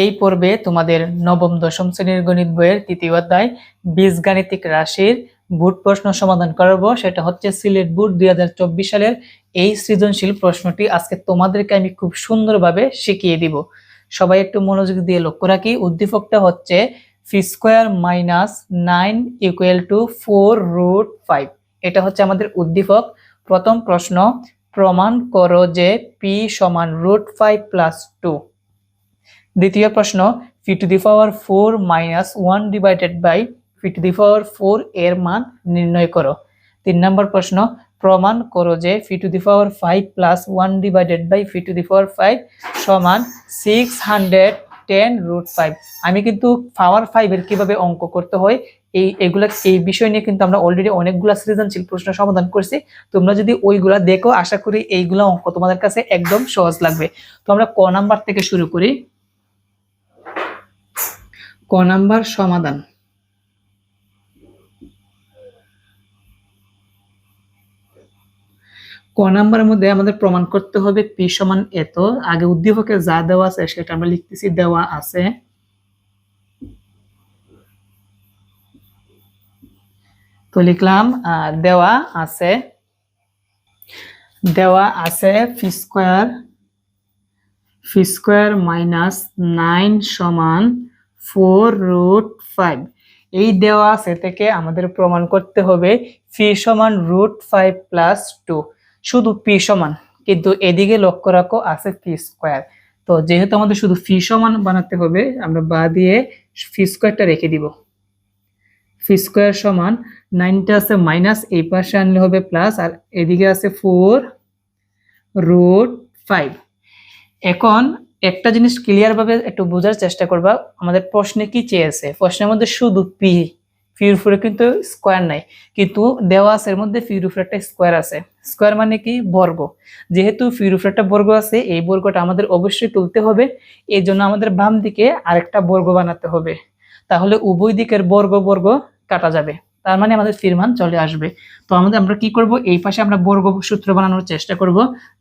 এই পর্বে তোমাদের নবম, দশম শ্রেণির গণিত বইয়ের তৃতীয় অধ্যায় বীজগাণিতিক রাশির বুট প্রশ্ন সমাধান করব। সেটা হচ্ছে সিলেট বুট দুই হাজার চব্বিশ সালের এই সৃজনশীল প্রশ্নটি। আজকে তোমাদেরকে আমি খুব সুন্দরভাবে শিখিয়ে দিব। সবাই একটু মনোযোগ দিয়ে লক্ষ্য রাখি। উদ্দীপকটা হচ্ছে phi square minus nine equal to four root five. এটা হচ্ছে আমাদের উদ্দীপক। প্রথম প্রশ্ন, প্রমাণ করো যে পি সমান রুট ফাইভ প্লাস টু। দ্বিতীয় প্রশ্ন phi to the power four minus one divided by phi to the power four এর মান নির্ণয় করো। তিন নম্বর প্রশ্ন, প্রমাণ করো যে phi to the power five plus one divided by phi to the power five সমান six hundred ten root five আমি কিন্তু পাওয়ার ফাইভের কীভাবে অঙ্ক করতে হয়, এই, এগুলা, এই বিষয় নিয়ে কিন্তু আমরা অলরেডি অনেকগুলা সৃজনশীল প্রশ্ন সমাধান করছি। তোমরা যদি ওইগুলা দেখো, আশা করি এইগুলা অঙ্ক তোমাদের কাছে একদম সহজ লাগবে। তো আমরা ক নাম্বার থেকে শুরু করি। ক নাম্বার সমাধান। ক নাম্বারের মধ্যে আমাদের প্রমাণ করতে হবে পি সমান এত। আগে উদ্দীপকে যা দেওয়া আছে সেটা আমরা লিখতেছি দেওয়া আছে। তো লিখলাম দেওয়া আছে। দেওয়া আছে phi square phi square minus nine সমান ফোর রুট ফাইভ। এই দেওয়া আছে থেকে আমাদের প্রমাণ করতে হবে ফি সমান রুট ফাইভ প্লাস টু। শুধু পি সমান, কিন্তু এদিকে লক্ষ্য রাখো আছে ফি স্কোয়ার। তো যেহেতু আমাদের শুধু ফি সমান বানাতে হবে, আমরা বা দিয়ে ফি স্কোয়ারটা রেখে দিব। ফি স্কোয়ার সমান নাইনটা আছে মাইনাস, এই পাশে আনলে হবে প্লাস, আর এদিকে আছে ফোর রুট ফাইভ। এখন একটা জিনিস ক্লিয়ার ভাবে একটু বোঝার চেষ্টা করবা, আমাদের প্রশ্নে কি চেয়েছে প্রশ্নের মধ্যে শুধু পি ফির উপরে কিন্তু স্কোয়ার নাই। কিন্তু দেওয়া আছে এর মধ্যে ফির উপরে একটা স্কোয়ার আছে। স্কোয়ার মানে কি? বর্গ। যেহেতু ফির উপরে একটা বর্গ আছে, এই বর্গটা আমাদের অবশ্যই তুলতে হবে। এই জন্য আমাদের বাম দিকে আরেকটা বর্গ বানাতে হবে। তাহলে উভয় দিকের বর্গ বর্গ কাটা যাবে। তার মানে আমাদের ফির মান চলে আসবে। তো আমাদের আমরা কি করব? এই পাশে আমরা বর্গ সূত্র বানানোর চেষ্টা করব।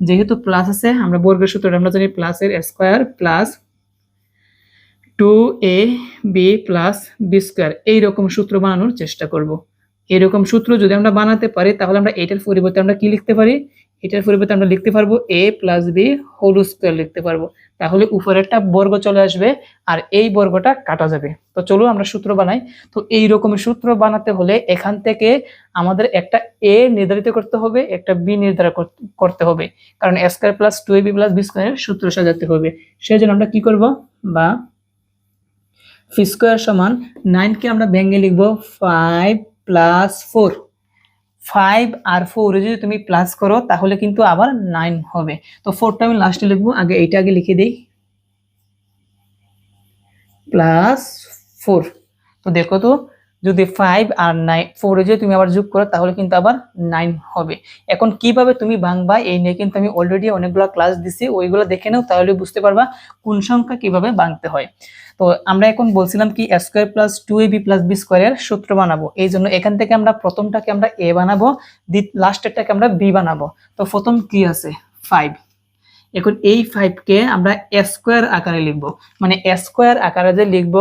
যেহেতু প্লাস আছে, আমরা বর্গের সূত্রটা আমরা জানি প্লাসের square plus two A B plus B square এইরকম সূত্র বানানোর চেষ্টা করব। এরকম সূত্র যদি আমরা বানাতে পারি, তাহলে আমরা এটার পরিবর্তে আমরা কি লিখতে পারি? এটার পরিবর্তে আমরা লিখতে পারব A plus B whole square লিখতে পারব। তাহলে উপরে একটা বর্গ চলে আসবে আর এই বর্গটা কাটা যাবে। তো চলো আমরা সূত্র বানাই। তো এই রকমের সূত্র বানাতে হলে এখান থেকে আমাদের একটা এ নির্ধারিত করতে হবে, একটা বি নির্ধারণ করতে- হবে। কারণ square plus two A B plus B স্কোয়ারের সূত্র সাজাতে হবে। সেই জন্য আমরা কি করব? বা ফি স্কোয়ার সমান নাইনকে আমরা ভেঙে লিখব ফাইভ প্লাস ফোর ফাইভ আর ফোর যদি তুমি প্লাস করো, তাহলে কিন্তু আবার নাইন হবে। তো ফোরটা আমি লাস্টে লিখব, আগে এইটা আগে লিখে দিই। প্লাস ফোর তো দেখো তো, যদি ফাইভ আর নাইন ফোরে যদি তুমি আবার যোগ করো, তাহলে কিন্তু আবার নাইন হবে। এখন কীভাবে তুমি ভাঙবা, এই নিয়ে কিন্তু আমি অলরেডি অনেকগুলো ক্লাস দিছি, ওইগুলো দেখে নাও, তাহলে বুঝতে পারবা কোন সংখ্যা কীভাবে ভাঙতে হয়। তো আমরা এখন বলছিলাম কি square plus two A B plus B স্কোয়ারের সূত্র বানাবো। এই জন্য এখান থেকে আমরা প্রথমটাকে আমরা এ বানাবো লাস্টেরটাকে আমরা বি বানাবো। তো প্রথম কি আছে? ফাইভ এখন এই ফাইভকে আমরা স্কোয়ার আকারে লিখব। মানে স্কোয়ার আকারে যে লিখব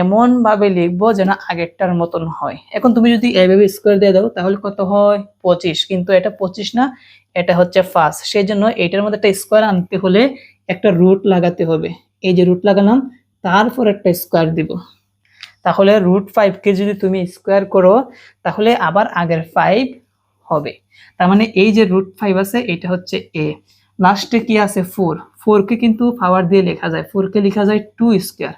এমন ভাবে লিখব যেন আগেরটার মতন হয়। এখন তুমি যদি এভাবে স্কোয়ার দিয়ে দাও, তাহলে কত হয়? পঁচিশ। কিন্তু এটা পঁচিশ না, এটা হচ্ছে ফার্স্ট সেই জন্য এটার মধ্যে একটা স্কোয়ার আনতে হলে একটা রুট লাগাতে হবে। এই যে রুট লাগালাম তারপর একটা স্কোয়ার দিব। তাহলে রুট ফাইভকে যদি তুমি স্কোয়ার করো, তাহলে আবার আগের ফাইভ হবে। তার মানে এই যে রুট ফাইভ আছে, এটা হচ্ছে এ লাস্টে কি আছে? ফোর ফোরকে কিন্তু পাওয়ার দিয়ে লেখা যায়। ফোরকে লেখা যায় টু স্কোয়ার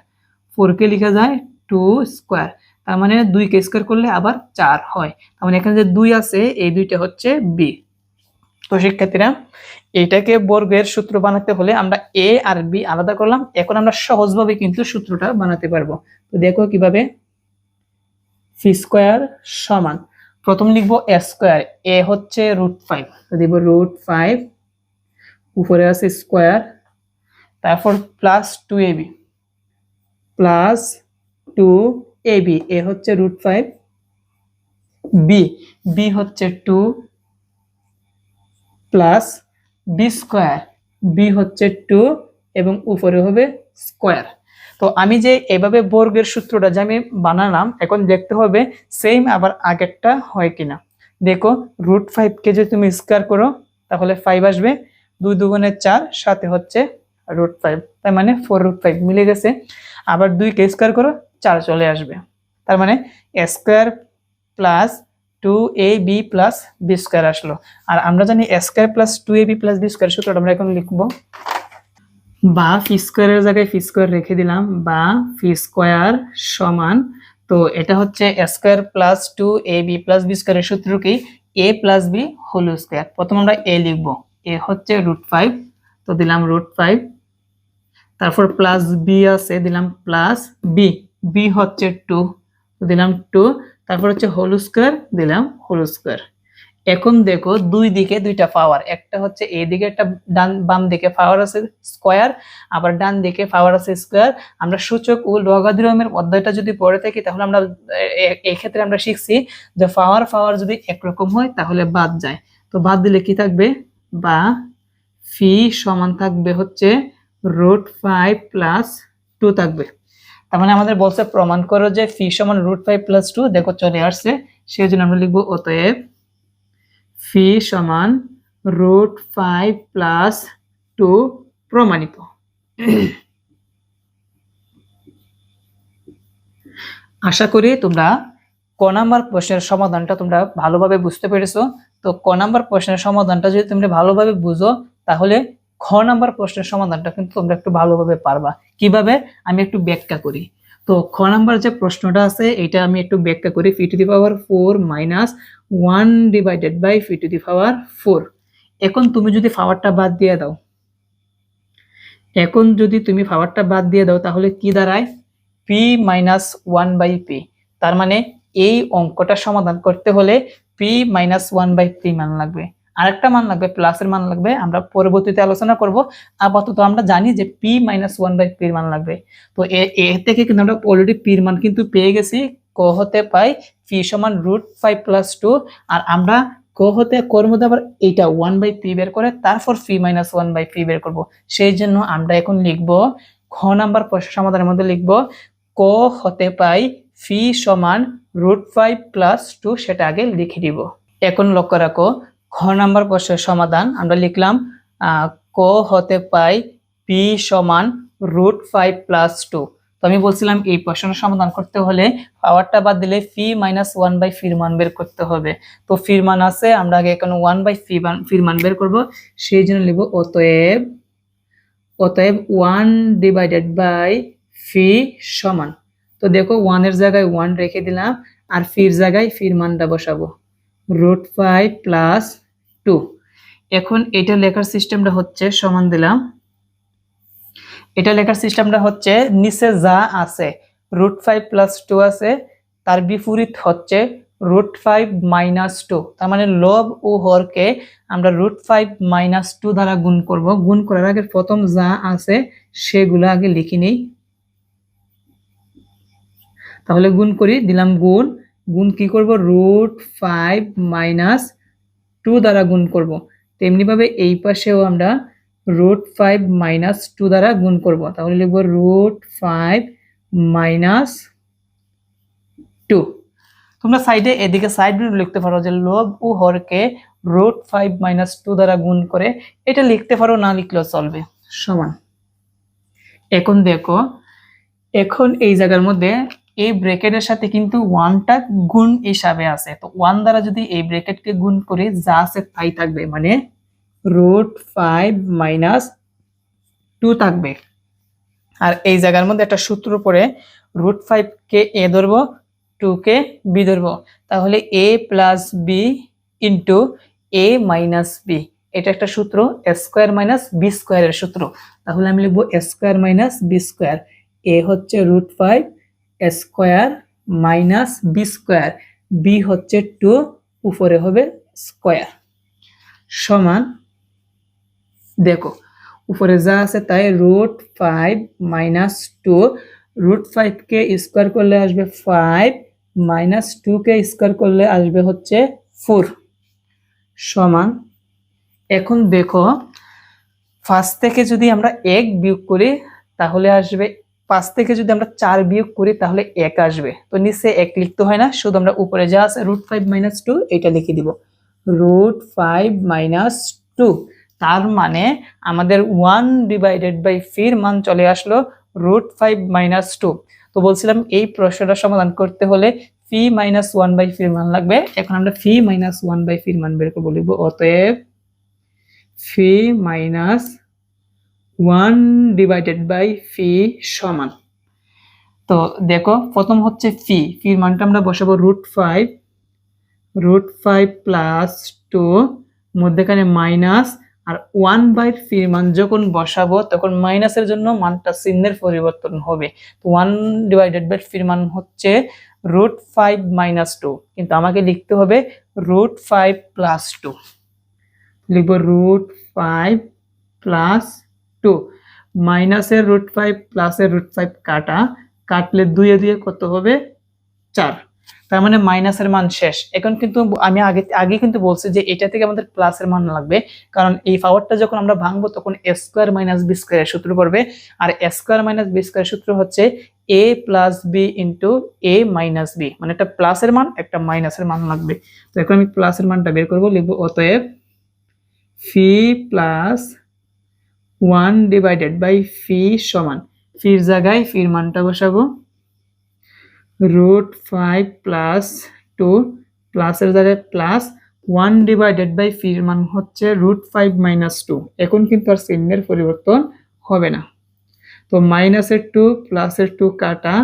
ফোরকে লেখা যায় টু স্কোয়ার তার মানে দুইকে স্কোয়ার করলে আবার চার হয়। তার মানে এখানে যে দুই আছে, এই দুইটা হচ্ছে বি তো শিক্ষার্থীরা এটাকে বর্গের সূত্র বানাতে হলে আমরা এ আর বি আলাদা করলাম। এখন আমরা সহজভাবে কিন্তু সূত্রটা বানাতে পারব। তো দেখো কীভাবে ফি স্কোয়ার সমান। প্রথম লিখব এ স্কোয়ার এ হচ্ছে রুট ফাইভ দিব রুট ফাইভ উপরে আছে স্কোয়ার তারপর plus two A B plus two A B A হচ্ছে রুট ফাইভ বি বি হচ্ছে two plus B square B হচ্ছে টু এবং উপরে হবে স্কোয়ার তো আমি যে এভাবে বর্গের সূত্রটা যে আমি বানালাম, এখন দেখতে হবে সেম আবার আগেরটা হয় কিনা। দেখো রুট ফাইভকে যদি তুমি স্কোয়ার করো, তাহলে ফাইভ আসবে। দুই দুগুণে চার, সাথে হচ্ছে রুট ফাইভ তার মানে ফোর রুট ফাইভ মিলে গেছে। আবার দুইকে স্কোয়ার করো, চার চলে আসবে। তার মানে square plus two A B plus B square আসলো। আর আমরা জানি square plus two A B plus B square সূত্রটা আমরা এখন লিখব। বা ফি স্কোয়ারের জায়গায় ফি স্কোয়ার রেখে দিলাম, বা ফি স্কোয়ার সমান, তো এটা হচ্ছে square plus two A B plus B স্কোয়ারের সূত্র কি A plus B whole square প্রথম আমরা এ লিখব। এ হচ্ছে রুট ফাইভ তো দিলাম রুট ফাইভ তারপর প্লাস বি আছে, দিলাম প্লাস বি বি হচ্ছে টু দিলাম টু তারপর হচ্ছে হোল স্কোয়ার দিলাম হোল স্কোয়ার এখন দেখো দুই দিকে দুইটা পাওয়ার একটা হচ্ছে এই দিকে, একটা ডান, বাম দিকে পাওয়ার আছে স্কোয়ার আবার ডান দিকে পাওয়ার আছে স্কোয়ার আমরা সূচক ও লগাদিরমের অধ্যায়টা যদি পড়ে থাকি, তাহলে আমরা, এ- এই ক্ষেত্রে আমরা শিখছি যে পাওয়ার পাওয়ার যদি একরকম হয়, তাহলে বাদ যায়। তো বাদ দিলে কি থাকবে? বা ফি সমান থাকবে হচ্ছে রুট ফাইভ প্লাস টু থাকবে। তার মানে আমাদের বলছে প্রমাণ করো যে ফি সমান রুট ফাইভ প্লাস টু দেখো চলে আসছে। সেই জন্য আমরা লিখব অতএব ফি সমান রুট ফাইভ প্লাস টু প্রমাণিত। আশা করি তোমরা ক নাম্বার প্রশ্নের সমাধানটা তোমরা ভালোভাবে বুঝতে পেরেছ। তো ক নাম্বার প্রশ্নের সমাধানটা যদি তোমরা ভালোভাবে বুঝো, তাহলে খ নাম্বার প্রশ্নের সমাধানটা কিন্তু তোমরা একটু ভালোভাবে পারবা। কীভাবে? আমি একটু ব্যাখ্যা করি। তো খ নাম্বার যে প্রশ্নটা আছে, এটা আমি একটু ব্যাখ্যা করি। Phi to the power four minus one divided by phi to the power four. এখন তুমি যদি পাওয়ারটা বাদ দিয়ে দাও। এখন যদি তুমি পাওয়ারটা বাদ দিয়ে দাও, তাহলে কি দাঁড়ায়? P minus one by P. তার মানে এই অঙ্কটা সমাধান করতে হলে P minus one by P মান লাগবে। আরেকটা মান লাগবে প্লাসের মান লাগবে, আমরা পরবর্তীতে আলোচনা করব। আপাতত আমরা জানি যে পি মাইনাস ওয়ান বাই পির মান লাগবে। তো এ থেকে কিন্তু আমরা অলরেডি পির মান কিন্তু পেয়ে গেছি। ক হতে পাই পি সমান রুট ফাইভ প্লাস টু আর আমরা ক হতে কর মধ্যে আবার এইটা ওয়ান বাই পি বের করে তারপর P minus one by P বের করব। সেই জন্য আমরা এখন লিখব, খ নাম্বার প্রশ্ন সমাধানের মধ্যে লিখব, ক হতে পাই ফি সমান রুট ফাইভ প্লাস টু সেটা আগে লিখে দিব। এখন লক্ষ্য রাখো খ নাম্বার প্রশ্নের সমাধান আমরা লিখলাম ক হতে পাই পি সমান রুট ফাইভ প্লাস টু। তো আমি বলছিলাম এই প্রশ্নের সমাধান করতে হলে পাওয়ারটা বাদ দিলে ফি মাইনাস ওয়ান বাই ফির মান বের করতে হবে। তো ফির মান আছে, আমরা আগে এখানে ওয়ান বাই ফি ফির মান বের করব। সেই জন্য লিখব অতএব অতএব ওয়ান ডিভাইডেড বাই ফি সমান। তো দেখো ওয়ানের জায়গায় ওয়ান রেখে দিলাম, আর ফির জায়গায় ফির মানটা বসাবো। Root five plus two. এখন এটা লেখার সিস্টেমটা হচ্ছে, সমান দিলাম। এটা লেখার সিস্টেমটা হচ্ছে, নিচে যা আছে রুট ফাইভ প্লাস টু আছে, তার বিপরীত হচ্ছে রুট ফাইভ মাইনাস টু তার মানে লব ও হরকে আমরা রুট ফাইভ মাইনাস টু দ্বারা গুণ করব। গুণ করার আগে প্রথম যা আছে, সেগুলো আগে লিখে নেই। তাহলে গুণ করি, দিলাম গুণ। গুণ কি করব? রুট ফাইভ মাইনাস টু দ্বারা গুণ করব। তেমনিভাবে এই পাশেও আমরা রুট ফাইভ মাইনাস টু দ্বারা গুণ করব। তাহলে লিখব রুট ফাইভ মাইনাস টু তোমরা সাইডে এদিকে সাইড লিখতে পারো যে লব ও হরকে রুট ফাইভ মাইনাস টু দ্বারা গুণ করে এটা লিখতে পারো, না লিখলেও চলবে। সমান। এখন দেখো, এখন এই জায়গার মধ্যে এই ব্র্যাকেটের সাথে কিন্তু ওয়ানটা গুণ হিসাবে আছে। তো ওয়ান দ্বারা যদি এই ব্র্যাকেটকে গুণ করে যা আছে তাই থাকবে মানে রুট ফাইভ মাইনাস টু থাকবে। আর এই জায়গার মধ্যে একটা সূত্র পড়ে রুট ফাইভকে এ ধরবো টু কে বি ধরবো। তাহলে A plus B into A minus B এটা একটা সূত্র স্কোয়ার মাইনাস বি স্কোয়ারের সূত্র। তাহলে আমি লিখব square minus B square A হচ্ছে root five square minus B square. B হচ্ছে টু, উপরে হবে স্কোয়ার। সমান, দেখো, উপরে যা আছে তাই root five minus two. Root ফাইভকে square করলে আসবে ফাইভ, মাইনাস টুকে স্কোয়ার করলে আসবে হচ্ছে ফোর। সমান, এখন দেখো, ফার্স্ট থেকে যদি আমরা এক বিয়োগ করি, তাহলে আসবে পাঁচ থেকে যদি আমরা চার বিয়োগ করি, তাহলে এক আসবে। তো নিচে এক লিখতে হয় না, শুধু আমরা উপরে যা আছে রুট ফাইভ মাইনাস টু এটা লিখে দিব। রুট ফাইভ মাইনাস টু তার মানে আমাদের ওয়ান ডিভাইডেড বাই ফির মান চলে আসলো রুট ফাইভ মাইনাস টু তো বলছিলাম, এই প্রশ্নটা সমাধান করতে হলে ফি মাইনাস ওয়ান বাই ফির মান লাগবে। এখন আমরা ফি মাইনাস ওয়ান বাই ফির মান বের করব, লিখব। অতএব phi minus one divided by phi সমান। তো দেখো, প্রথম হচ্ছে ফি। ফির মানটা আমরা বসাবো root five. Root five plus two, মধ্যেখানে মাইনাস। আর ওয়ান বাই ফির মান যখন বসাবো, তখন মাইনাসের জন্য মানটা চিহ্নের পরিবর্তন হবে। তো ওয়ান ডিভাইডেড বাই ফির মান হচ্ছে রুট ফাইভ মাইনাস টু। কিন্তু আমাকে লিখতে হবে রুট ফাইভ প্লাস টু। লিখব রুট ফাইভ প্লাস টু। মাইনাসের রুট ফাইভ প্লাসের রুট ফাইভ কাটা, কাটলে দুয়ে দুয়ে কত হবে? চার। তার মানে মাইনাসের মান শেষ। এখন কিন্তু আমি আগে আগে কিন্তু বলছি যে এটা থেকে আমাদের প্লাসের মান লাগবে, কারণ এই পাওয়ারটা যখন আমরা ভাঙবো তখন এ স্কোয়ার মাইনাস বি স্কোয়ারের সূত্র পড়বে, আর এ স্কোয়ার মাইনাস বি স্কোয়ারের সূত্র হচ্ছে A plus B into A minus B. মানে একটা প্লাসের মান, একটা মাইনাসের মান লাগবে। তো এখন আমি প্লাসের মানটা বের করব, লিখব, অতএব phi plus one divided by phi সমান। ফির জায়গায় ফির মানটা বসাবো। রুট ফাইভ প্লাস টু প্লাসের জায়গায় প্লাস ওয়ান ডিভাইডেড বাই ফির মান হচ্ছে রুট ফাইভ মাইনাস টু। এখন কিন্তু আর চিহ্নের পরিবর্তন হবে না। তো মাইনাসের টু প্লাসের টু কাটা,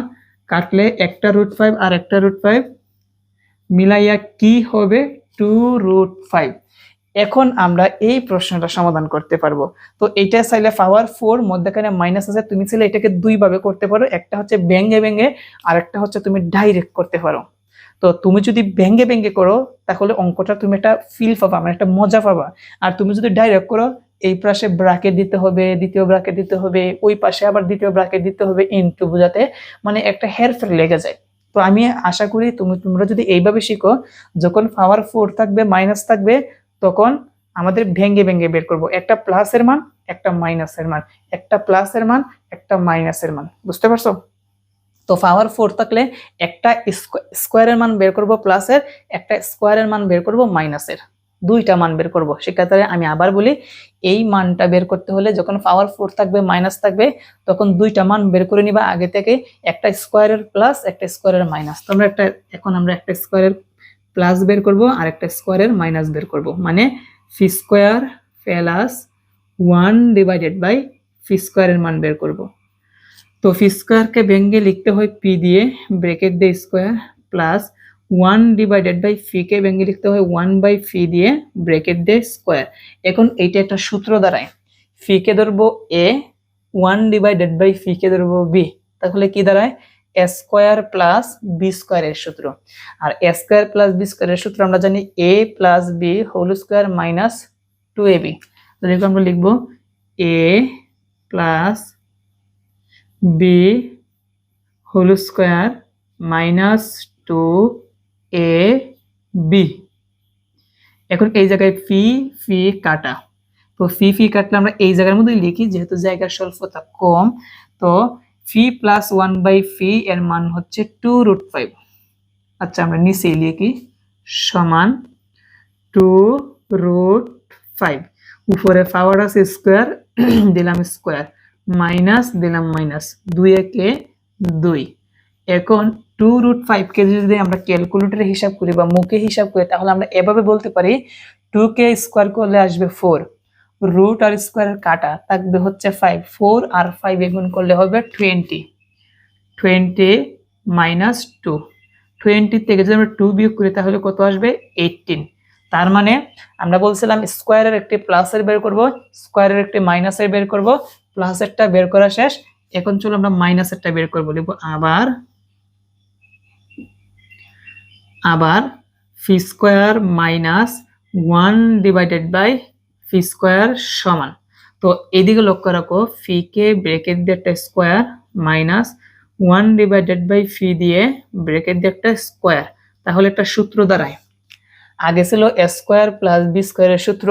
কাটলে একটা রুট ফাইভ আর একটা রুট ফাইভ মিলাইয়া কি হবে? Two root five. এখন আমরা এই প্রশ্নটা সমাধান করতে পারব। তো এটা চাইলে পাওয়ার ফোর মধ্যখানে মাইনাস আছে, তুমি চাইলে এটাকে দুই ভাবে করতে পারো। একটা হচ্ছে ব্যঙ্গে ব্যঙ্গে, আর একটা হচ্ছে তুমি ডাইরেক্ট করতে পারো। তো তুমি যদি ব্যঙ্গে ব্যঙ্গে করো, তাহলে অঙ্কটা তুমি একটা ফিল পাবা মানে একটা মজা পাবা। আর তুমি যদি ডাইরেক্ট করো, এই পাশে ব্রাকেট দিতে হবে, দ্বিতীয় ব্রাকেট দিতে হবে, ওই পাশে আবার দ্বিতীয় ব্রাকেট দিতে হবে ইনটু বোঝাতে মানে একটা হেরফের লেগে যায়। তো আমি আশা করি তুমি, তোমরা যদি এইভাবে শিখো, যখন পাওয়ার ফোর থাকবে মাইনাস থাকবে তখন আমাদের ভেঙ্গে ভেঙ্গে বের করব। একটা প্লাসের মান, একটা মাইনাসের মান। একটা প্লাসের মান, একটা মাইনাসের মান। বুঝতে পারছ? তো পাওয়ার ফোর থাকলে একটা স্কোয়ারের মান বের করব প্লাসের একটা স্কোয়ারের মান বের করব মাইনাসের দুইটা মান বের করব। সেক্ষেত্রে আমি আবার বলি, এই মানটা বের করতে হলে যখন পাওয়ার ফোর থাকবে মাইনাস থাকবে, তখন দুইটা মান বের করে নিবা। আগে থেকে একটা স্কোয়ারের প্লাস একটা স্কোয়ারের মাইনাস তোমরা একটা, এখন আমরা একটা স্কোয়ারের প্লাস বের করব আর একটা স্কোয়ারের মাইনাস বের করব। মানে phi square plus one divided by phi স্কোয়ারের মান বের করব। তো ফি স্কোয়ারকে ভেঙ্গে লিখতে হয় পি দিয়ে ব্রেকেট দিয়ে square plus one divided by ফিকে ভেঙ্গে লিখতে হয় ওয়ান বাই ফি দিয়ে ব্রেকেট দিয়ে স্কোয়ার এখন এইটা একটা সূত্র দ্বারায় ফিকে ধরবো এ ওয়ান ডিভাইডেড বাই ফিকে ধরবো বি তাহলে কি দাঁড়ায়? স্কোয়ার প্লাস বি স্কোয়ারের সূত্র। আর স্কোয়ার প্লাস বি স্কোয়ারের সূত্র আমরা জানি A plus B whole square minus two A B. আমরা লিখব A plus B whole square minus two A B. এখন এই জায়গায় ফি ফি কাটা। তো ফি ফি কাটলে আমরা এই জায়গার মধ্যে লিখি, যেহেতু জায়গার স্বল্পতা কম, তো phi plus one by phi এর মান হচ্ছে টু রুট ফাইভ আচ্ছা আমরা নিচে লিখি সমান টু রুট ফাইভ উপরে পাওয়ার আছে স্কোয়ার দিলাম স্কোয়ার মাইনাস দিলাম মাইনাস দুই একে দুই। এখন টু রুট ফাইভকে যদি আমরা ক্যালকুলেটরে হিসাব করি বা মুখে হিসাব করি, তাহলে আমরা এভাবে বলতে পারি টু কে স্কোয়ার করলে আসবে ফোর রুট আর স্কোয়ারের কাটা থাকবে হচ্ছে ফাইভ ফোর আর ফাইভ গুণ করলে হবে twenty twenty minus two twenty থেকে যদি আমরা টু বিয়োগ করি তাহলে কত আসবে এইটিন তার মানে আমরা বলছিলাম স্কোয়ারের একটি প্লাসের বের করব স্কোয়ারের একটি মাইনাসের বের করব প্লাসেরটা বের করা শেষ, এখন চলো আমরা মাইনাসেরটা বের করব, লিখব আবার আবার phi square minus one divided by phi square সমান। তো এদিকে লক্ষ্য রাখো, ফি কে ব্রেকেট দিয়ে একটা square minus one divided by phi দিয়ে ব্রেকেট দিয়ে একটা স্কোয়ার। তাহলে একটা সূত্র দাঁড়ায়। আগে ছিল এ স্কোয়ার প্লাস বি স্কোয়ারের সূত্র,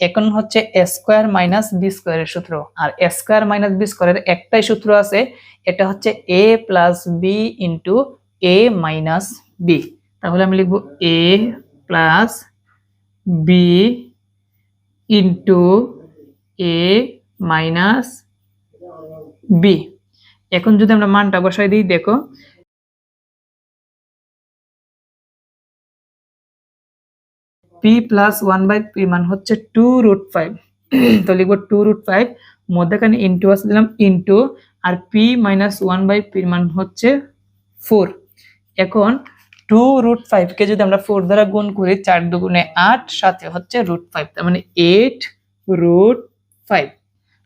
এখন হচ্ছে এ স্কোয়ার মাইনাস বি স্কোয়ারের সূত্র। আর এ স্কোয়ার মাইনাস বি স্কোয়ারের একটাই সূত্র আছে, এটা হচ্ছে A plus B into A minus B. তাহলে আমি লিখব A plus B into A minus B এখন যদি আমরা মানটা বসাই দিই, দেখো। P plus one by P মান হচ্ছে টু রুট ফাইভ তো লিখব টু রুট ফাইভ মধ্যেখানে ইন্টু আছে দিলাম into R P minus one by P মান হচ্ছে ফোর এখন টু রুট ফাইভকে যদি আমরা ফোর দ্বারা গুণ করি, চার দুগুণে আট সাথে হচ্ছে রুট ফাইভ, তার মানে এইট রুট ফাইভ।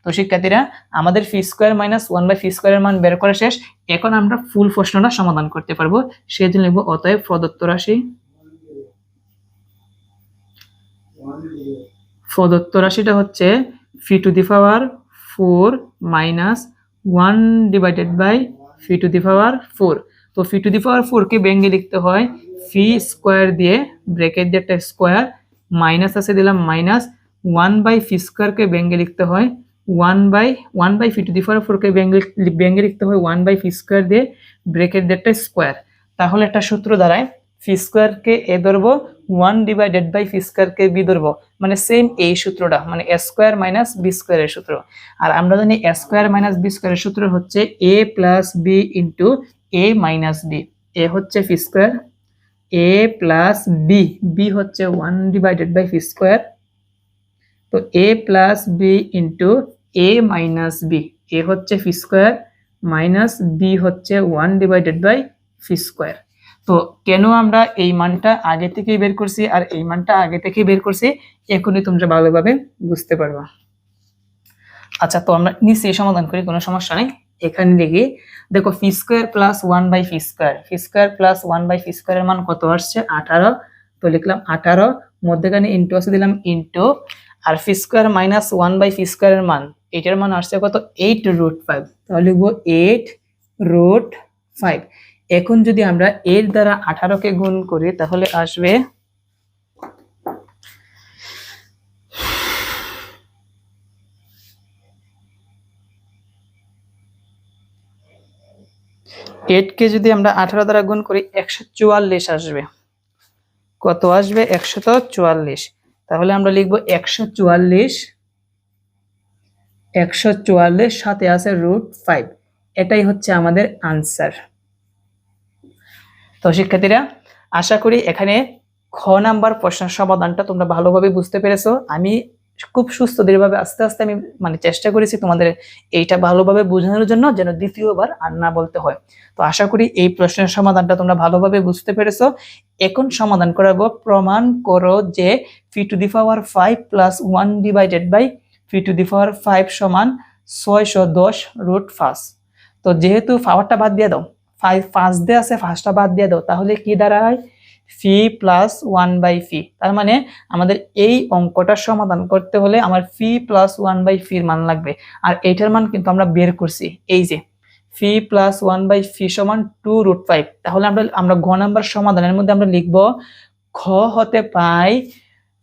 তো শিক্ষার্থীরা, আমাদের phi square minus one by phi স্কোয়ারের মান বের করা শেষ। এখন আমরা ফুল প্রশ্নটা সমাধান করতে পারব। সেই জন্য লিখব, অতএব প্রদত্ত রাশি প্রদত্ত রাশিটা হচ্ছে phi to the power four minus one divided by phi to the power four. তো ফি টু দি পাওয়ার ফোরকে ভেঙে লিখতে হয়, ফি স্কোয়ার দিয়ে ব্রেকেট দিয়ে একটা স্কোয়ার, মাইনাস আছে দিলাম মাইনাস ওয়ান বাই ফি স্কোয়ারকে ভেঙে লিখতে হয় one by one by phi to the power ফোরকে ভেঙে ভেঙে লিখতে হয় ওয়ান বাই ফি স্কোয়ার দিয়ে ব্রেকেট দিয়ে একটা স্কোয়ার। তাহলে একটা সূত্র দাঁড়ায়, ফি স্কোয়ারকে এ ধরবো ওয়ান ডিভাইডেড বাই ফি স্কোয়ারকে বি ধরবো মানে সেম এই সূত্রটা মানে এ স্কোয়ার মাইনাস বি স্কোয়ারের সূত্র। আর আমরা জানি এ স্কোয়ার মাইনাস বি স্কোয়ারের সূত্র হচ্ছে A plus B into A minus B A হচ্ছে phi square A plus B B হচ্ছে one divided by phi square তো A plus B into A minus B A হচ্ছে ফি স্কোয়ার মাইনাস বি হচ্ছে one divided by phi square তো কেন আমরা এই মানটা আগে থেকেই বের করছি আর এই মানটা আগে থেকেই বের করছি, এখনই তোমরা ভালোভাবে বুঝতে পারবা। আচ্ছা তো আমরা নিচে সমাধান করি, কোনো সমস্যা নেই। এখানে লিখি দেখো phi square plus one by phi square. Phi square plus one by phi স্কোয়ারের মান কত আসছে? আঠারো। তো লিখলাম আঠারো, মধ্যেখানে ইন্টু আছে, দিলাম into R phi square minus one by phi স্কোয়ারের মান এটার মান আসছে কত? এইট রুট ফাইভ তাহলে লিখব এইট রুট ফাইভ এখন যদি আমরা এর দ্বারা আঠারোকে গুণ করি, তাহলে আসবে এইটকে যদি আমরা আঠারো দ্বারা গুণ করি, একশো চুয়াল্লিশ আসবে। কত আসবে? একশত চুয়াল্লিশ। তাহলে আমরা লিখব একশো চুয়াল্লিশ একশো চুয়াল্লিশ, সাথে আছে রুট ফাইভ। এটাই হচ্ছে আমাদের আনসার। তো শিক্ষার্থীরা, আশা করি এখানে খ নাম্বার প্রশ্নের সমাধানটা তোমরা ভালোভাবে বুঝতে পেরেছ। আমি খুব সুস্থ দৃঢ়ভাবে আস্তে আস্তে আমি মানে চেষ্টা করেছি তোমাদের এইটা ভালোভাবে বোঝানোর জন্য যেন দ্বিতীয়বার আর না বলতে হয়। তো আশা করি এই প্রশ্নের সমাধানটা তোমরা ভালোভাবে বুঝতে পেরেছ। এখন সমাধান করাবো, প্রমাণ করো যে phi to the power five plus one divided by phi to the power five সমান ছয়শো দশ রুট ফার্স্ট তো যেহেতু পাওয়ারটা বাদ দিয়ে দাও ফাইভ ফার্স্ট দিয়ে আছে ফার্স্টটা বাদ দিয়ে দাও, তাহলে কি দাঁড়ায়? Phi plus one by phi তার মানে আমাদের এই অঙ্কটার সমাধান করতে হলে আমার ফি প্লাস ওয়ান বাই ফির মান লাগবে। আর এইটার মান কিন্তু আমরা বের করছি। এই যে phi plus one by phi সমান টু রুট ফাইভ তাহলে আমরা আমরা ঘ নাম্বার সমাধানের মধ্যে আমরা লিখব, খ হতে পাই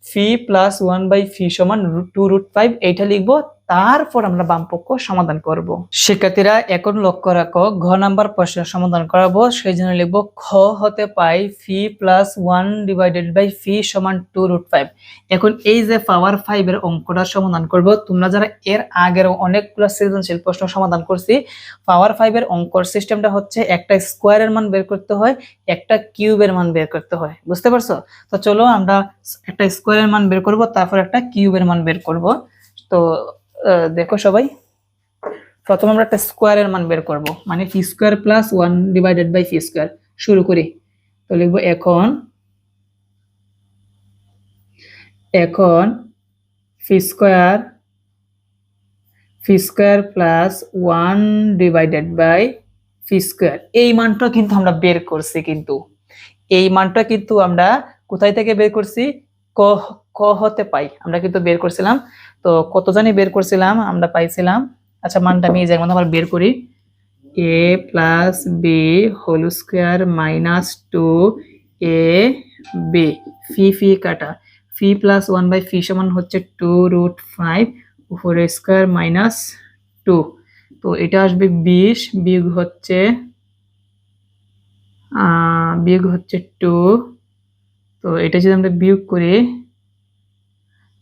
phi plus one by phi সমান টু রুট ফাইভ এইটা লিখব তারপর আমরা বামপক্ষ সমাধান করব। শিক্ষার্থীরা, এখন লক্ষ্য রাখো, ঘ নাম্বার প্রশ্নের সমাধান করাবো। সেই জন্য লিখব, খ হতে পাই phi plus one divided by phi সমান টু রুট ফাইভ এখন এই যে পাওয়ার ফাইভ এর অঙ্কটার সমাধান করব, তোমরা যারা এর আগের অনেকগুলো সৃজনশীল প্রশ্ন সমাধান করছি পাওয়ার ফাইভ এর অঙ্কর সিস্টেমটা হচ্ছে একটা স্কোয়ারের মান বের করতে হয়, একটা কিউবের মান বের করতে হয়। বুঝতে পারছ? তো চলো আমরা একটা স্কোয়ারের মান বের করব, তারপর একটা কিউবের মান বের করব। তো দেখো সবাই। প্রথম আমরা একটা স্কোয়ারের মান বের করব। মানে phi square plus one divided by phi square শুরু করি। তো লিখব এখন এখন phi square phi square plus one divided by phi square এই মানটা কিন্তু আমরা বের করছি কিন্তু। এই মানটা কিন্তু আমরা কোথায় থেকে বের করছি? ক ক হতে পাই। আমরা কিন্তু বের করছিলাম তো কত জানি বের করছিলাম? আমরা পাইছিলাম। আচ্ছা মানটা আমি এই জায়গার মধ্যে আবার বের করি। A plus B whole square minus two A B phi phi কাটা। Phi plus one by phi সমান হচ্ছে টু রুট ফাইভ উপরে স্কোয়ার মাইনাস টু তো এটা আসবে বিশ, বিয়োগ হচ্ছে বিয়োগ হচ্ছে টু তো এটা যদি আমরা বিয়োগ করি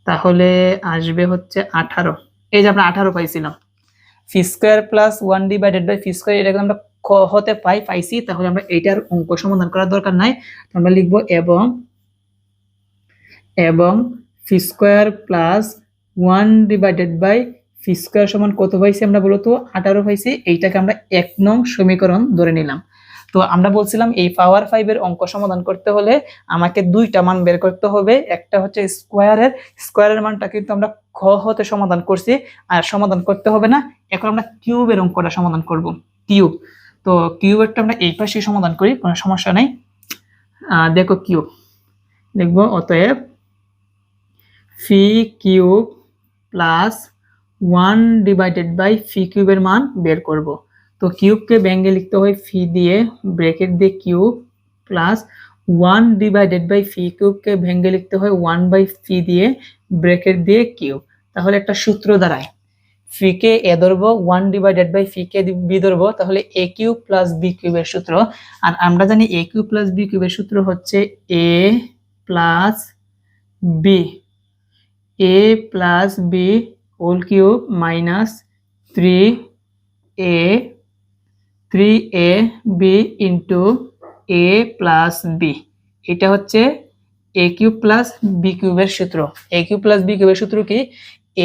তাহলে আসবে হচ্ছে আঠারো। এই যে আমরা আঠারো পাইছিলাম। Phi square plus one divided by phi square এটাকে আমরা ক হতে পাই, পাইছি, তাহলে আমরা এইটার অঙ্ক সমাধান করার দরকার নাই। আমরা লিখব এবং এবং phi square plus one divided by phi square সমান কত পাইছি আমরা বলতো? আঠারো পাইছি। এইটাকে আমরা এক নং সমীকরণ ধরে নিলাম। তো আমরা বলছিলাম এই পাওয়ার ফাইভের অঙ্ক সমাধান করতে হলে আমাকে দুইটা মান বের করতে হবে। একটা হচ্ছে স্কোয়ারের স্কোয়ারের মানটা কিন্তু আমরা খ হতে সমাধান করছি, আর সমাধান করতে হবে না। এখন আমরা কিউবের অঙ্কটা সমাধান করব। কিউব তো কিউবেরটা আমরা এই পাশে সমাধান করি, কোনো সমস্যা নেই। দেখো কিউব দেখব, অতএব phi cube plus one divided by phi কিউবের মান বের করব। তো কিউবকে ব্যাঙ্গে লিখতে হয় ফি দিয়ে ব্রেকেট দিয়ে cube plus one divided by phi. কিউবকে ভেঙ্গে লিখতে হয় ওয়ান বাই ফি দিয়ে ব্রেকেট দিয়ে কিউব। তাহলে একটা সূত্র দাঁড়ায়। ফিকে এ ধরবো ওয়ান ডিভাইডেড বাই ফিকে বি ধরবো, তাহলে এ কিউব প্লাস বি কিউবের সূত্র। আর আমরা জানি এ কিউব প্লাস বি কিউবের সূত্র হচ্ছে A plus B. A plus B whole cube minus three A three A B into A plus B এটা হচ্ছে এ কিউব প্লাস বি কিউবের সূত্র। এ কিউব প্লাস বি কিউবের সূত্র কি?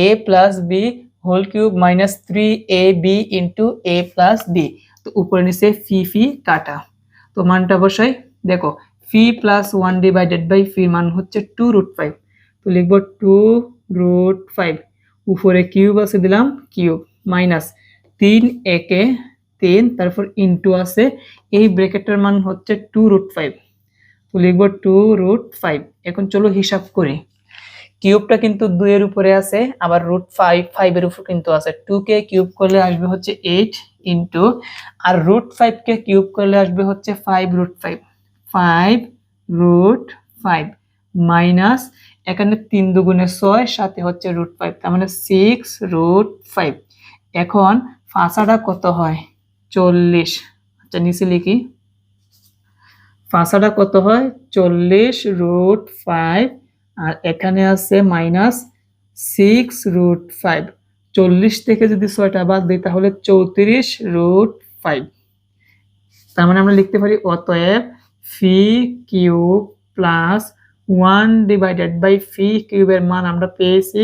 A plus B whole cube minus three A B into A plus B তো উপরে নিচে ফি ফি কাটা। তো মানটা বসাই দেখো phi plus one divided by phi মান হচ্ছে টু রুট ফাইভ তো লিখব টু রুট ফাইভ উপরে কিউব আছে দিলাম কিউব মাইনাস তিন একে তিন তারপর ইন্টু আছে। এই ব্র্যাকেটের মান হচ্ছে টু রুট ফাইভ তো লিখব টু রুট ফাইভ এখন চলো হিসাব করি। কিউবটা কিন্তু দুইয়ের উপরে আছে, আবার রুট ফাইভ ফাইভের উপর কিন্তু আছে। টু কে কিউব করলে আসবে হচ্ছে এইট ইন্টু আর রুট ফাইভকে কিউব করলে আসবে হচ্ছে five root five five root five minus এখানে তিন দুগুণে ছয়, সাথে হচ্ছে রুট ফাইভ তার মানে সিক্স রুট ফাইভ এখন ফাঁসাটা কত হয়? চল্লিশ। আচ্ছা নিচে লিখি। ফাঁসাটা কত হয়? চল্লিশ রুট ফাইভ আর এখানে আছে মাইনাস সিক্স রুট ফাইভ চল্লিশ থেকে যদি ছয়টা বাদ দিই, তাহলে চৌত্রিশ রুট ফাইভ তার মানে আমরা লিখতে পারি অতএব phi cube plus one divided by phi কিউবের মান আমরা পেয়েছি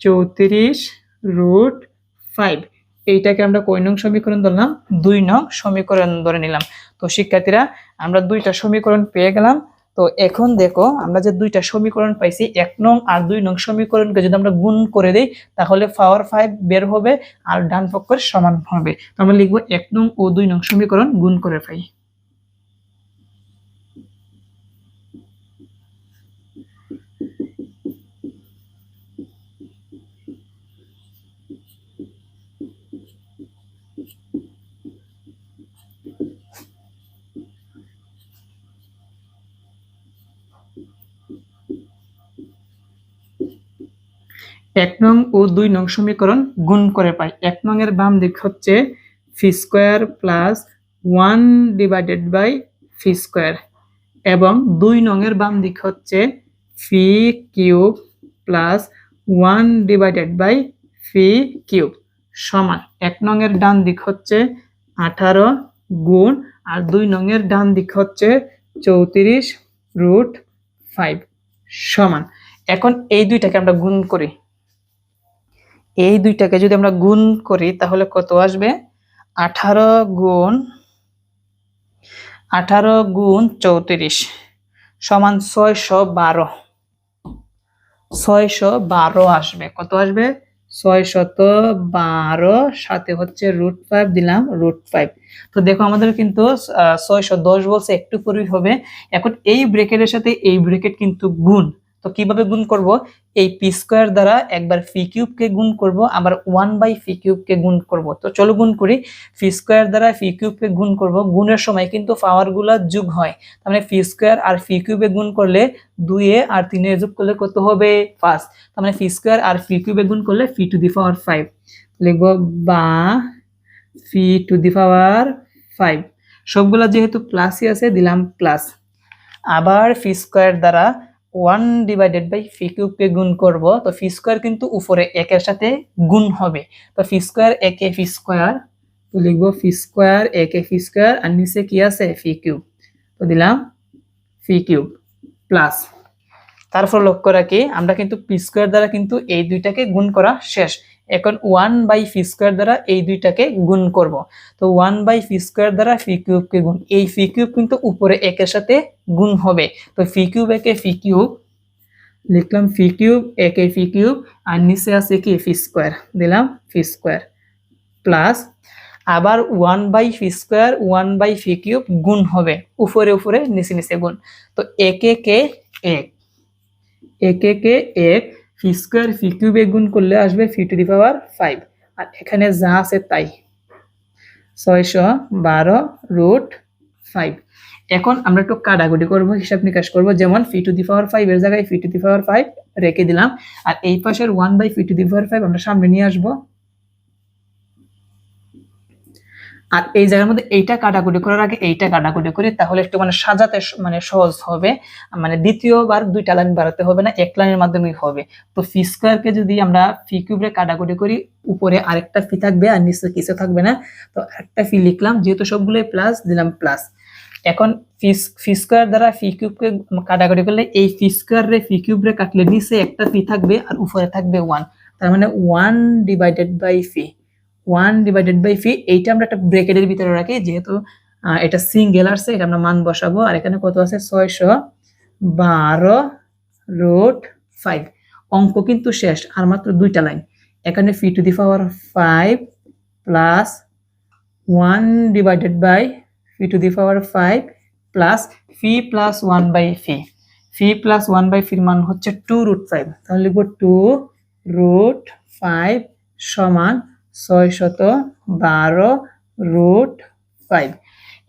চৌত্রিশ রুট ফাইভ এইটাকে আমরা কই নং সমীকরণ ধরলাম? দুই নং সমীকরণ ধরে নিলাম। তো শিক্ষার্থীরা, আমরা দুইটা সমীকরণ পেয়ে গেলাম। তো এখন দেখো, আমরা যে দুইটা সমীকরণ পাইছি, এক নং আর দুই নং সমীকরণকে যদি আমরা গুণ করে দিই, তাহলে পাওয়ার ফাইভ বের হবে আর ডান পক্ষের সমান হবে। তো আমরা লিখব এক নং ও দুই নং সমীকরণ গুণ করে পাই। এক নং ও দুই নং সমীকরণ গুণ করে পাই। এক নং এর বাম দিক হচ্ছে phi square plus one divided by phi square এবং দুই নং এর বাম দিক হচ্ছে phi cube plus one divided by phi cube সমান। এক নং এর ডান দিক হচ্ছে আঠারো গুণ আর দুই নং এর ডান দিক হচ্ছে চৌত্রিশ রুট ফাইভ সমান। এখন এই দুইটাকে আমরা গুণ করি। এই দুইটাকে যদি আমরা গুণ করি, তাহলে কত আসবে? আঠারো গুণ আঠারো গুণ চৌত্রিশ সমান ছয়শো বারো। ছয়শো বারো আসবে। কত আসবে? ছয়শত বারো, সাথে হচ্ছে রুট ফাইভ দিলাম রুট ফাইভ তো দেখো আমাদের কিন্তু ছয়শো দশ বলছে, একটু পরেই হবে। এখন এই ব্রেকেটের সাথে এই ব্রেকেট কিন্তু গুণ। তো কীভাবে গুণ করব? এই পি স্কোয়ার দ্বারা একবার ফি কিউবকে গুণ করব, আবার ওয়ান বাই ফি কিউবকে গুণ করব। তো চলো গুণ করি। ফি স্কোয়ার দ্বারা ফি কিউবকে গুণ করব, গুণের সময় কিন্তু পাওয়ারগুলো যোগ হয়। তার মানে ফি স্কোয়ার আর ফি কিউবে গুণ করলে দুইয়ে আর তিনে যোগ করলে কত হবে? পাঁচ। মানে ফি স্কোয়ার আর ফি কিউবে গুণ করলে ফি টু দি পাওয়ার ফাইভ লিখব বা phi to the power five সবগুলা যেহেতু প্লাসই আছে, দিলাম প্লাস আবার ফি স্কোয়ার দ্বারা ওয়ান ডিভাইডেড বাই ফি কিউবকে গুণ করব, তো ফি স্কোয়ার কিন্তু উপরে একের সাথে গুণ হবে। তো ফি স্কোয়ার একে ফি স্কোয়ার তো লিখব ফি স্কোয়ার একে ফি স্কোয়ার আর নিচে কি আছে? ফি কিউব তো দিলাম ফি কিউব প্লাস তারপর লক্ষ্য রাখি, আমরা কিন্তু পি স্কোয়ার দ্বারা কিন্তু এই দুইটাকে গুণ করা শেষ। এখন ওয়ান বাই ফি স্কোয়ার দ্বারা এই দুইটাকে গুণ করব। তো ওয়ান বাই ফি স্কোয়ার দ্বারা ফি কিউবকে গুণ, এই ফি কিউব কিন্তু উপরে একের সাথে গুণ হবে। তো ফি কিউব একে ফি কিউব লিখলাম ফি কিউব একে ফি কিউব আর নিচে আছে কি? ফি স্কোয়ার দিলাম ফি স্কোয়ার প্লাস আবার one by phi square one by phi cube গুণ হবে। উপরে উপরে, নিচে নিচে গুণ। তো একে কে এক? একে কে এক? ফি স্কোয়ার ফি কিউবে গুণ করলে আসবে ফি টু দি পাওয়ার ফাইভ আর এখানে যা আছে তাই। ছয়শো বারো রুট ফাইভ এখন আমরা একটু কাটাকুটি করব, হিসাব নিকাশ করব। যেমন ফি টু দি পাওয়ার ফাইভ এর জায়গায় ফি টু দি পাওয়ার ফাইভ রেখে দিলাম। আর এই পাশের one by phi to the power five আমরা সামনে নিয়ে আসব। আর এই জায়গার মধ্যে এইটা কাটাকুটি করার আগে এইটা কাটাকুটি করি, তাহলে একটু মানে সাজাতে মানে সহজ হবে। মানে দ্বিতীয়বার দুইটা লাইন বাড়াতে হবে না, এক লাইনের মাধ্যমেই হবে। তো ফি স্কোয়ারকে যদি আমরা ফি কিউবে কাটাকুটি করি, উপরে আরেকটা ফি থাকবে আর নিচে কিছু থাকবে না। তো একটা ফি লিখলাম, যেহেতু সবগুলোই প্লাস দিলাম প্লাস এখন ফি ফি স্কোয়ার দ্বারা ফি কিউবকে কাটাকুটি করলে এই ফি স্কোয়ার রে ফি কিউব রে কাটলে নিচে একটা ফি থাকবে আর উপরে থাকবে ওয়ান তার মানে one divided by phi one divided by phi এইটা আমরা একটা ব্রেকেটের ভিতরে রাখি, যেহেতু এটা সিঙ্গেল আসছে, এটা আমরা মান বসাবো। আর এখানে কত আছে? ছয়শো বারো রুট ফাইভ অঙ্ক কিন্তু শেষ, আর মাত্র দুইটা লাইন এখানে phi to the power five plus one divided by phi to the power five plus phi plus one by phi phi plus one by ফির মান হচ্ছে টু রুট ফাইভ তাহলে লিখব টু রুট ফাইভ সমান ছয় শত বারো রুট ফাইভ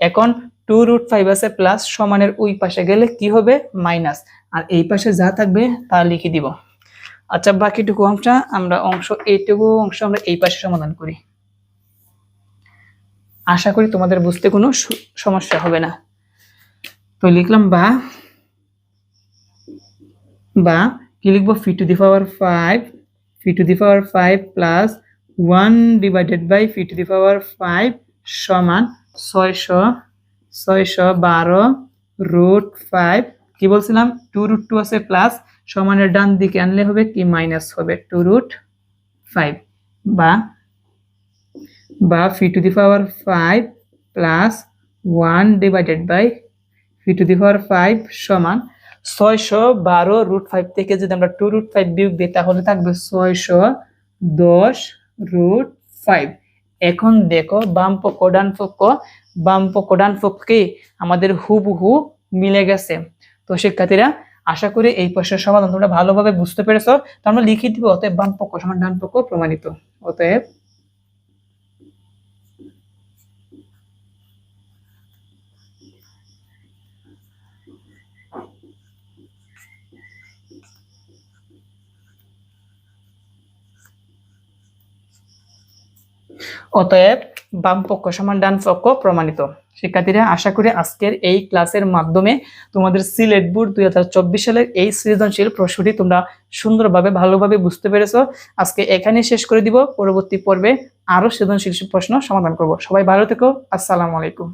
এখন টু রুট ফাইভ আছে প্লাস সমানের ওই পাশে গেলে কি হবে? মাইনাস আর এই পাশে যা থাকবে, তা লিখে দিব। আচ্ছা বাকিটুকু অংশ, আমরা অংশ, এইটুকু অংশ আমরা এই পাশে সমাধান করি। আশা করি তোমাদের বুঝতে কোনো সমস্যা হবে না। তো লিখলাম বা বা, কি লিখব? Phi to the power five phi to the power five plus one divided by phi to the power five সমান ছয়শো ছয়শো বারো রুট ফাইভ। কি বলছিলাম? টু রুট টু আছে প্লাস, সমানের ডান দিকে আনলে হবে কি? মাইনাস হবে টু রুট ফাইভ। বা বা phi to the power five plus one divided by phi to the power five সমান ছয়শো বারো রুট ফাইভ থেকে যদি আমরা টু রুট ফাইভ বিয়োগ দিই, তাহলে থাকবে ছয়শো দশ রুট ফাইভ এখন দেখো, বাম পক্ষ, ডান পক্ষ, বাম পক্ষ, ডান পক্ষে আমাদের হুবহু মিলে গেছে। তো শিক্ষার্থীরা, আশা করি এই প্রশ্নের সমাধান তোমরা ভালোভাবে বুঝতে পেরেছ। তো আমরা লিখে দিব, অতএব বাম পক্ষ সমান ডান পক্ষ প্রমাণিত। অতএব অতএব বাম পক্ষ সমান ডান পক্ষ প্রমাণিত। শিক্ষার্থীরা, আশা করি আজকের এই ক্লাসের মাধ্যমে তোমাদের সিলেট বোর্ড দুই হাজার চব্বিশ সালের এই সৃজনশীল প্রশ্নটি তোমরা সুন্দরভাবে, ভালোভাবে বুঝতে পেরেছ। আজকে এখানে শেষ করে দিব। পরবর্তী পর্বে আরও সৃজনশীল প্রশ্ন সমাধান করব। সবাই ভালো থেকো। আসসালামু আলাইকুম।